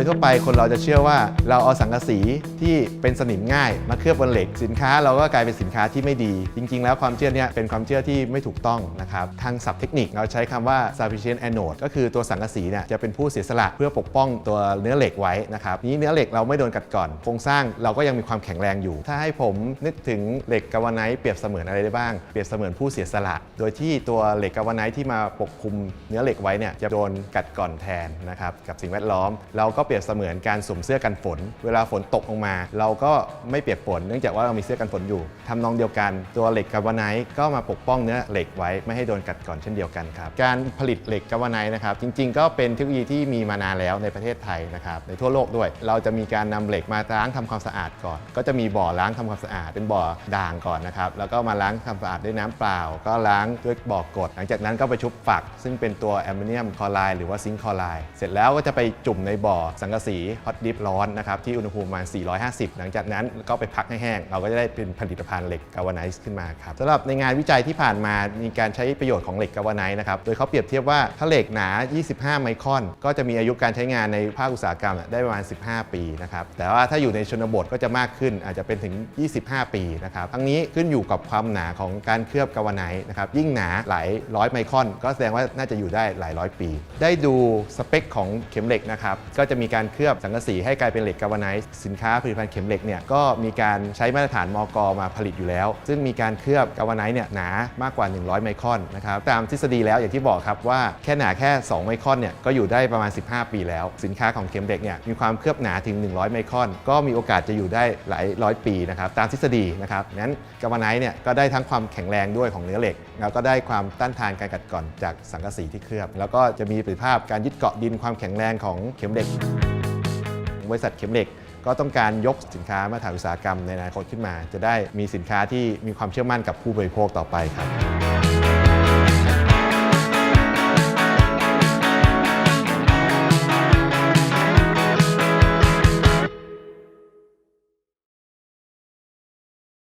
ยทั่วไปคนเราจะเชื่อว่าเราเอาสังกะสีที่เป็นสนิมง่ายมาเคลือบบนเหล็ก สินค้าเราก็กลายเป็นสินค้าที่ไม่ดี จริง ๆ แล้วความเชื่อเนี่ยเป็นความเชื่อที่ไม่ถูกต้องนะครับทางศัพท์เทคนิคเราใช้คำว่า sufficient anode ก็คือตัวสังกะสีเนี่ยจะเป็นผู้เสียสละเพื่อปกป้องตัวเนื้อเหล็กไว้นะครับนี้เนื้อเหล็กเราไม่โดนกัดก่อนโครงสร้างเราก็ยังมีความแข็งแรงอยู่ ถ้าให้ผมนึกถึงเหล็กกาวไนท์เปรียบเสมือนอะไรได้บ้างเปรียบเสมือนผู้เสียสละ โดยที่ตัวเหล็กกาวไนท์ที่มาปกคลุมเนื้อเหล็กไว้เนี่ยจะโดนกัดก่อนแทนนะครับกับสิ่งแวดล้อม เราก็เปรียบเสมือนการสวมเสื้อกันฝน เวลาฝนตกลงมา เราก็ไม่เปียกฝน เนื่องจากว่าเรามีเสื้อกันฝนอยู่ทำนองเดียวกัน ตัวเหล็กกาวาไนก็มาปกป้องเนื้อเหล็กไว้ไม่ให้โดนกัดก่อนเช่นเดียวกันครับการผลิตเหล็กกาวาไนนะครับจริง ๆ ก็เป็นเทคโนโลยีที่มีมานานแล้วในประเทศไทยนะครับในทั่วโลกด้วย เราจะมีการนำเหล็กมาล้างทำความสะอาดก่อน ก็จะมีบ่อล้างทำความสะอาด เป็นบ่อด่างก่อนนะครับแล้วก็มาล้างทำความสะอาดด้วยน้ำเปล่า ก็ล้างด้วยบ่อกด หลังจากนั้นก็ไปชุบฝัก ซึ่งเป็นตัวแอมโมเนียมคลอไรด์หรือว่าซิงค์คลอไรด์เสร็จแล้วก็จะไปจุ่มในบ่อสังกะสีฮอตดิฟร้อนนะครับที่อุณหภูมิประมาณ 450 หลังจากนั้นก็ไปพักให้แห้ง เราก็จะได้เป็นผลิตภัณฑ์เหล็กกาวาไนซ์ขึ้นมาครับสำหรับในงานวิจัยที่ผ่านมามีการใช้ประโยชน์ของเหล็กกาวาไนซ์นะครับโดยเขาเปรียบเทียบว่าถ้าเหล็กหนา 25 ไมครอน ก็จะมีอายุการใช้งานในภาคอุตสาหกรรมได้ประมาณ 15 ปีนะครับแต่ว่าถ้าอยู่ในชนบทก็จะมากขึ้นอาจจะเป็นถึง 25 ปีนะครับทั้งนี้ขึ้นอยู่กับความหนาของการเคลือบกาวาไนซ์นะครับยิ่งหนาหลายร้อยไมครอน ก็แสดงว่าน่าจะอยู่ได้หลายร้อยปี ได้ดูสเปคของเข็มเหล็กนะครับก็จะมีการเคลือบสังกะสีให้กลายเป็นเหล็กกาวไนซ์สินค้าผลิตภัณฑ์เข็มเหล็กเนี่ยก็มีการใช้มาตรฐานมกมาผลิตอยู่แล้ว ซึ่งมีการเคลือบกาวไนซ์เนี่ยหนามากกว่า 100 ไมครอนนะครับตามทฤษฎีแล้วอย่างที่บอกครับว่าแค่หนาแค่ 2 ไมครอนเนี่ยก็อยู่ได้ประมาณ 15 ปีแล้ว สินค้าของเข็มเหล็กเนี่ยมีความเคลือบหนาถึง 100 ไมครอน ก็มีโอกาสจะอยู่ได้หลายร้อยปีนะครับตามทฤษฎีนะครับงั้นกาวไนซ์เนี่ยก็ได้ทั้งความแข็งแรงด้วยของเนื้อเหล็ก แล้วก็ได้ความต้านทานการกัดกร่อนจากสังกะสีที่เคลือบ แล้วก็จะมีประสิทธิภาพการยึดเกาะดินความแข็งแรงของเข็มเหล็ก บริษัทเข็มเหล็ก ก็ต้องการยกสินค้ามาทานอุตสาหกรรมในอนาคตขึ้นมา จะได้มีสินค้าที่มีความเชื่อมั่นกับผู้บริโภคต่อไปครับ